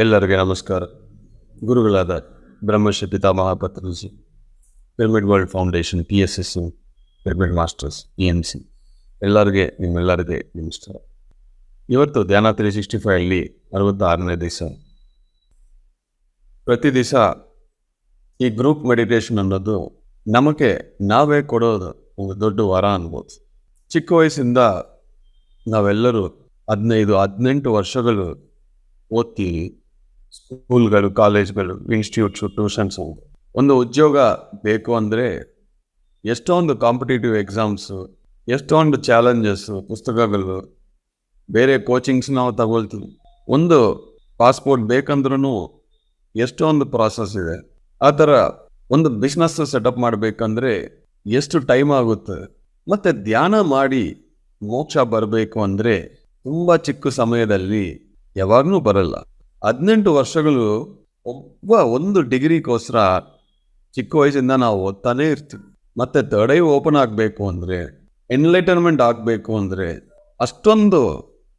ಎಲ್ಲರಿಗೆ ನಮಸ್ಕಾರ. ಗುರುಗಳಾದ Brahmashri Mahapatraji pyramid world foundation P S S pyramid masters P M C. ಎಲ್ಲರಿಗೆ ನಿಮ್ಮೆಲ್ಲರಿಗೆ ನಮಸ್ಕಾರ. ಇವತ್ತು ಧ್ಯಾನ ತ್ರೀ ಸಿಕ್ಸ್ಟಿ ಫೈವ್ ಅಲ್ಲಿ ಅರವತ್ತಾರನೇ ದಿವಸ. ಪ್ರತಿ ದಿವಸ ಈ ಗ್ರೂಪ್ ಮೆಡಿಟೇಷನ್ ಅನ್ನೋದು ನಮಗೆ ನಾವೇ ಕೊಡೋದು ಒಂದು ದೊಡ್ಡ ವರ ಅನ್ಬೋದು. ಚಿಕ್ಕ ವಯಸ್ಸಿಂದ ನಾವೆಲ್ಲರೂ ಹದಿನೈದು, ಹದಿನೆಂಟು ವರ್ಷಗಳು ಓದ್ತೀವಿ. ಸ್ಕೂಲ್ಗಳು, ಕಾಲೇಜ್ಗಳು, ಇನ್ಸ್ಟಿಟ್ಯೂಟ್ಸು, ಟ್ಯೂಷನ್ಸ್. ಒಂದು ಉದ್ಯೋಗ ಬೇಕು ಅಂದರೆ ಎಷ್ಟೊಂದು ಕಾಂಪಿಟೇಟಿವ್ ಎಕ್ಸಾಮ್ಸು, ಎಷ್ಟೊಂದು ಚಾಲೆಂಜಸ್ಸು, ಪುಸ್ತಕಗಳು, ಬೇರೆ ಕೋಚಿಂಗ್ಸ್ ನಾವು ತಗೊಳ್ತೀವಿ. ಒಂದು ಪಾಸ್ಪೋರ್ಟ್ ಬೇಕಂದ್ರೂ ಎಷ್ಟೊಂದು ಪ್ರಾಸೆಸ್ ಇದೆ. ಆ ಥರ ಒಂದು ಬಿಸ್ನೆಸ್ ಸೆಟಪ್ ಮಾಡಬೇಕಂದ್ರೆ ಎಷ್ಟು ಟೈಮ್ ಆಗುತ್ತೆ? ಮತ್ತು ಧ್ಯಾನ ಮಾಡಿ ಮೋಕ್ಷ ಬರಬೇಕು ಅಂದರೆ ತುಂಬ ಚಿಕ್ಕ ಸಮಯದಲ್ಲಿ ಯಾವಾಗಲೂ ಬರಲ್ಲ. ಹದಿನೆಂಟು ವರ್ಷಗಳು ಒಬ್ಬ ಒಂದು ಡಿಗ್ರಿಗೋಸ್ಕರ ಚಿಕ್ಕ ವಯಸ್ಸಿಂದ ನಾವು ಓದ್ತಾನೇ ಇರ್ತೀವಿ. ಮತ್ತೆ ತಡೈ ಓಪನ್ ಆಗಬೇಕು ಅಂದರೆ ಎನ್ಲೈಟನ್ಮೆಂಟ್ ಆಗಬೇಕು ಅಂದರೆ ಅಷ್ಟೊಂದು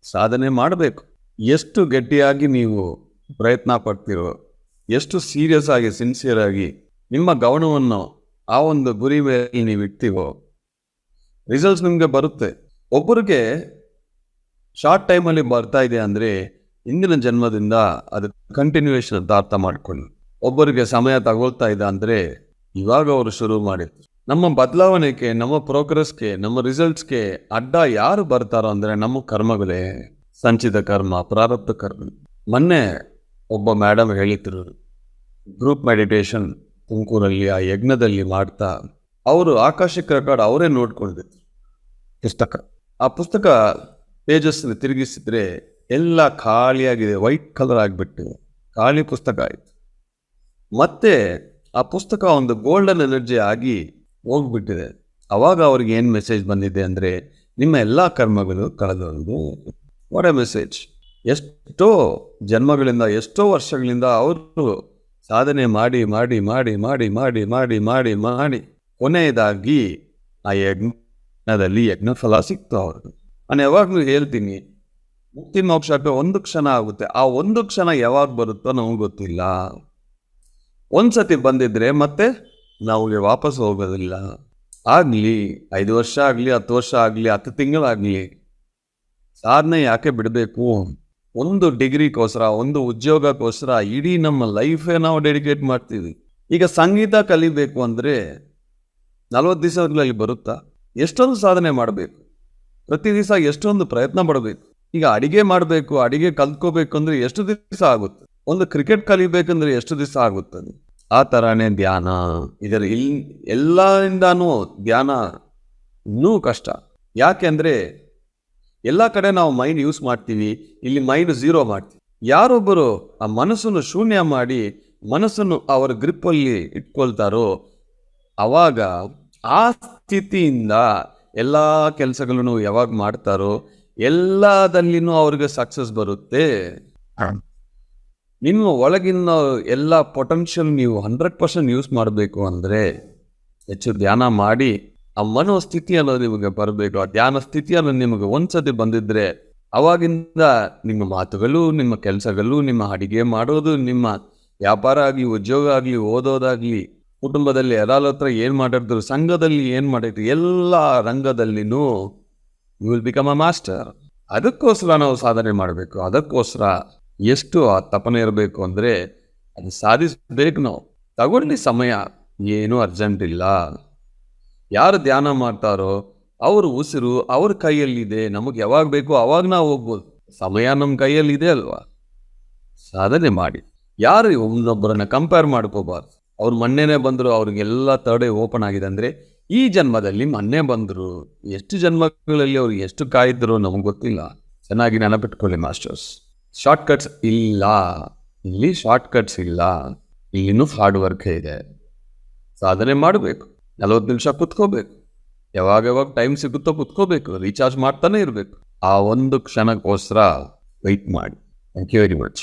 ಸಾಧನೆ ಮಾಡಬೇಕು. ಎಷ್ಟು ಗಟ್ಟಿಯಾಗಿ ನೀವು ಪ್ರಯತ್ನ ಪಡ್ತೀರೋ, ಎಷ್ಟು ಸೀರಿಯಸ್ ಆಗಿ ಸಿನ್ಸಿಯರ್ ಆಗಿ ನಿಮ್ಮ ಗಮನವನ್ನು ಆ ಒಂದು ಗುರಿ ಮೇಲೆ ನೀವು ಇಡ್ತೀವೋ ರಿಸಲ್ಟ್ಸ್ ನಿಮಗೆ ಬರುತ್ತೆ. ಒಬ್ಬರಿಗೆ ಶಾರ್ಟ್ ಟೈಮಲ್ಲಿ ಬರ್ತಾ ಇದೆ ಅಂದರೆ ಇಂದಿನ ಜನ್ಮದಿಂದ ಅದು ಕಂಟಿನ್ಯೂಯೇಷನ್ ಅಂತ ಅರ್ಥ ಮಾಡ್ಕೊಂಡು ಒಬ್ಬರಿಗೆ ಸಮಯ ತಗೊಳ್ತಾ ಇದೆ ಅಂದರೆ ಇವಾಗ ಅವರು ಶುರು ಮಾಡಿದ್ರು. ನಮ್ಮ ಬದಲಾವಣೆಗೆ, ನಮ್ಮ ಪ್ರೋಗ್ರೆಸ್ಗೆ ನಮ್ಮ ರಿಸಲ್ಟ್ಸ್ಗೆ ಅಡ್ಡ ಯಾರು ಬರ್ತಾರೋ ಅಂದರೆ ನಮ್ಮ ಕರ್ಮಗಳೇ. ಸಂಚಿತ ಕರ್ಮ, ಪ್ರಾರಬ್ಧ ಕರ್ಮ. ಮೊನ್ನೆ ಒಬ್ಬ ಮೇಡಮ್ ಹೇಳಿದ್ರು ಗ್ರೂಪ್ ಮೆಡಿಟೇಷನ್ ತುಮಕೂರಲ್ಲಿ, ಆ ಯಜ್ಞದಲ್ಲಿ ಮಾಡ್ತಾ, ಅವರು ಆಕಾಶಕ್ಕೆ ರೆಕಾರ್ಡ್ ಅವರೇ ನೋಡ್ಕೊಂಡಿದ್ರು ಪುಸ್ತಕ. ಆ ಪುಸ್ತಕ ತೇಜಸ್ಸನ್ನು ತಿರುಗಿಸಿದ್ರೆ ಎಲ್ಲ ಖಾಲಿಯಾಗಿದೆ ವೈಟ್ ಕಲರ್ ಆಗಿಬಿಟ್ಟು. ಖಾಲಿ ಪುಸ್ತಕ ಆಯಿತು. ಮತ್ತೆ ಆ ಪುಸ್ತಕ ಒಂದು ಗೋಲ್ಡನ್ ಎನರ್ಜಿ ಆಗಿ ಹೋಗ್ಬಿಟ್ಟಿದೆ. ಅವಾಗ ಅವ್ರಿಗೆ ಏನು ಮೆಸೇಜ್ ಬಂದಿದೆ ಅಂದರೆ, ನಿಮ್ಮ ಎಲ್ಲ ಕರ್ಮಗಳು ಕಳೆದೊಂದು ವಾಟ್ ಎ ಮೆಸೇಜ್ ಎಷ್ಟೋ ಜನ್ಮಗಳಿಂದ, ಎಷ್ಟೋ ವರ್ಷಗಳಿಂದ ಅವರು ಸಾಧನೆ ಮಾಡಿ ಮಾಡಿ ಮಾಡಿ ಮಾಡಿ ಮಾಡಿ ಮಾಡಿ ಮಾಡಿ ಮಾಡಿ ಕೊನೆಯದಾಗಿ ಆ ಯಜ್ಞದಲ್ಲಿ ಯಜ್ಞ ಫಲ ಸಿಕ್ತು ಅವ್ರಿಗೆ. ನಾನು ಯಾವಾಗಲೂ ಹೇಳ್ತೀನಿ ಮುಕ್ತಿ ಮೋಕ್ಷಕ್ಕೆ ಒಂದು ಕ್ಷಣ ಆಗುತ್ತೆ. ಆ ಒಂದು ಕ್ಷಣ ಯಾವಾಗ ಬರುತ್ತೋ ನಮಗೆ ಗೊತ್ತಿಲ್ಲ. ಒಂದ್ಸತಿ ಬಂದಿದ್ರೆ ಮತ್ತೆ ನಮಗೆ ವಾಪಸ್ ಹೋಗೋದಿಲ್ಲ. ಆಗಲಿ, ಐದು ವರ್ಷ ಆಗಲಿ, ಹತ್ತು ವರ್ಷ ಆಗಲಿ, ಹತ್ತು ತಿಂಗಳಾಗಲಿ ಸಾಧನೆ ಯಾಕೆ ಬಿಡಬೇಕು? ಒಂದು ಡಿಗ್ರಿಗೋಸ್ಕರ, ಒಂದು ಉದ್ಯೋಗಕ್ಕೋಸ್ಕರ ಇಡೀ ನಮ್ಮ ಲೈಫೇ ನಾವು ಡೆಡಿಕೇಟ್ ಮಾಡ್ತೀವಿ ಈಗ ಸಂಗೀತ ಕಲಿಬೇಕು ಅಂದರೆ ನಲವತ್ತು ದಿವಸಗಳಲ್ಲಿ ಬರುತ್ತಾ? ಎಷ್ಟೊಂದು ಸಾಧನೆ ಮಾಡಬೇಕು. ಪ್ರತಿ ದಿವಸ ಎಷ್ಟೊಂದು ಪ್ರಯತ್ನ ಪಡಬೇಕು. ಈಗ ಅಡಿಗೆ ಮಾಡಬೇಕು, ಅಡಿಗೆ ಕಲ್ತ್ಕೋಬೇಕು ಅಂದ್ರೆ ಎಷ್ಟು ದಿವಸ ಆಗುತ್ತೆ? ಒಂದು ಕ್ರಿಕೆಟ್ ಕಲಿಬೇಕಂದ್ರೆ ಎಷ್ಟು ದಿವಸ ಆಗುತ್ತದೆ ಆ ಥರನೇ ಧ್ಯಾನ. ಇದರ ಇಲ್ ಎಲ್ಲಿಂದಾನು ಧ್ಯಾನ ಇನ್ನೂ ಕಷ್ಟ. ಯಾಕೆಂದ್ರೆ ಎಲ್ಲ ಕಡೆ ನಾವು ಮೈಂಡ್ ಯೂಸ್ ಮಾಡ್ತೀವಿ, ಇಲ್ಲಿ ಮೈಂಡ್ ಝೀರೋ ಮಾಡ್ತೀವಿ. ಯಾರೊಬ್ಬರು ಆ ಮನಸ್ಸನ್ನು ಶೂನ್ಯ ಮಾಡಿ, ಮನಸ್ಸನ್ನು ಅವರ ಗ್ರಿಪ್ಪಲ್ಲಿ ಇಟ್ಕೊಳ್ತಾರೋ, ಅವಾಗ ಆ ಸ್ಥಿತಿಯಿಂದ ಎಲ್ಲ ಕೆಲಸಗಳನ್ನು ಯಾವಾಗ ಮಾಡ್ತಾರೋ ಎಲ್ಲದಲ್ಲಿನೂ ಅವ್ರಿಗೆ ಸಕ್ಸಸ್ ಬರುತ್ತೆ. ನಿಮ್ಮ ಒಳಗಿನ ಎಲ್ಲ ಪೊಟೆನ್ಷಿಯಲ್ ನೀವು ಹಂಡ್ರೆಡ್ ಪರ್ಸೆಂಟ್ ಯೂಸ್ ಮಾಡಬೇಕು ಅಂದರೆ ಹೆಚ್ಚು ಧ್ಯಾನ ಮಾಡಿ ಆ ಮನೋಸ್ಥಿತಿ ಅನ್ನೋದು ನಿಮಗೆ ಬರಬೇಕು. ಆ ಧ್ಯಾನ ಸ್ಥಿತಿ ಅನ್ನೋದು ನಿಮಗೆ ಒಂದ್ಸತಿ ಬಂದಿದ್ರೆ ಅವಾಗಿಂದ ನಿಮ್ಮ ಮಾತುಗಳು ನಿಮ್ಮ ಕೆಲಸಗಳು ನಿಮ್ಮ ಅಡಿಗೆ ಮಾಡೋದು ನಿಮ್ಮ ವ್ಯಾಪಾರ ಆಗಲಿ ಉದ್ಯೋಗ ಆಗಲಿ ಓದೋದಾಗಲಿ ಕುಟುಂಬದಲ್ಲಿ ಎಲ್ಲ ಹತ್ರ ಏನು ಮಾಡಿದ್ರು ಸಂಘದಲ್ಲಿ ಏನು ಮಾಡಿದ್ರು ಎಲ್ಲ ರಂಗದಲ್ಲಿನೂ you will become a master ಅದಕ್ಕೋಸ್ಕರ ನಾವು ಸಾಧನೆ ಮಾಡಬೇಕು. ಅದಕ್ಕೋಸ್ಕರ ಎಷ್ಟು ಆ ತಪನೆ ಇರಬೇಕು ಅಂದರೆ ಅದು ಸಾಧಿಸಬೇಕು ನಾವು. ತಗೊಳ್ಳಿ ಸಮಯ. ಏನೂ ಅರ್ಜೆಂಟ್ ಇಲ್ಲ. ಯಾರು ಧ್ಯಾನ ಮಾಡ್ತಾರೋ, ಅವರು ಉಸಿರು ಅವ್ರ ಕೈಯಲ್ಲಿದೆ. ನಮಗೆ ಯಾವಾಗ ಬೇಕೋ ಅವಾಗ ನಾವು ಹೋಗ್ಬೋದು. ಸಮಯ ನಮ್ಮ ಕೈಯಲ್ಲಿದೆ ಅಲ್ವಾ? ಸಾಧನೆ ಮಾಡಿ. ಯಾರು ಒಬ್ಬರನ್ನ ಕಂಪೇರ್ ಮಾಡ್ಕೋಬಾರ್ದು. ಅವ್ರು ಮೊನ್ನೆನೇ ಬಂದರು, ಅವ್ರಿಗೆಲ್ಲ ತರ್ಡೇ ಓಪನ್ ಆಗಿದೆ ಅಂದರೆ ಈ ಜನ್ಮದಲ್ಲಿ ಮೊನ್ನೆ ಬಂದರು. ಎಷ್ಟು ಜನ್ಮಗಳಲ್ಲಿ ಅವ್ರು ಎಷ್ಟು ಕಾಯಿದ್ರು ನಮಗೆ ಗೊತ್ತಿಲ್ಲ. ಚೆನ್ನಾಗಿ ನೆನಪಿಟ್ಕೊಳ್ಳಿ ಮಾಸ್ಟರ್ಸ್. ಶಾರ್ಟ್ ಕಟ್ಸ್ ಇಲ್ಲ. ಇಲ್ಲಿ ಶಾರ್ಟ್ ಕಟ್ಸ್ ಇಲ್ಲ ಇಲ್ಲಿನೂ ಹಾರ್ಡ್ ವರ್ಕ್ ಇದೆ. ಸಾಧನೆ ಮಾಡಬೇಕು. ನಲವತ್ತು ನಿಮಿಷ ಕುತ್ಕೋಬೇಕು. ಯಾವಾಗ ಯಾವಾಗ ಟೈಮ್ ಸಿಗುತ್ತೋ ಕುತ್ಕೋಬೇಕು. ರೀಚಾರ್ಜ್ ಮಾಡ್ತಾನೆ ಇರಬೇಕು. ಆ ಒಂದು ಕ್ಷಣಕ್ಕೋಸ್ಕರ ವೆಯ್ಟ್ ಮಾಡಿ. Thank you very much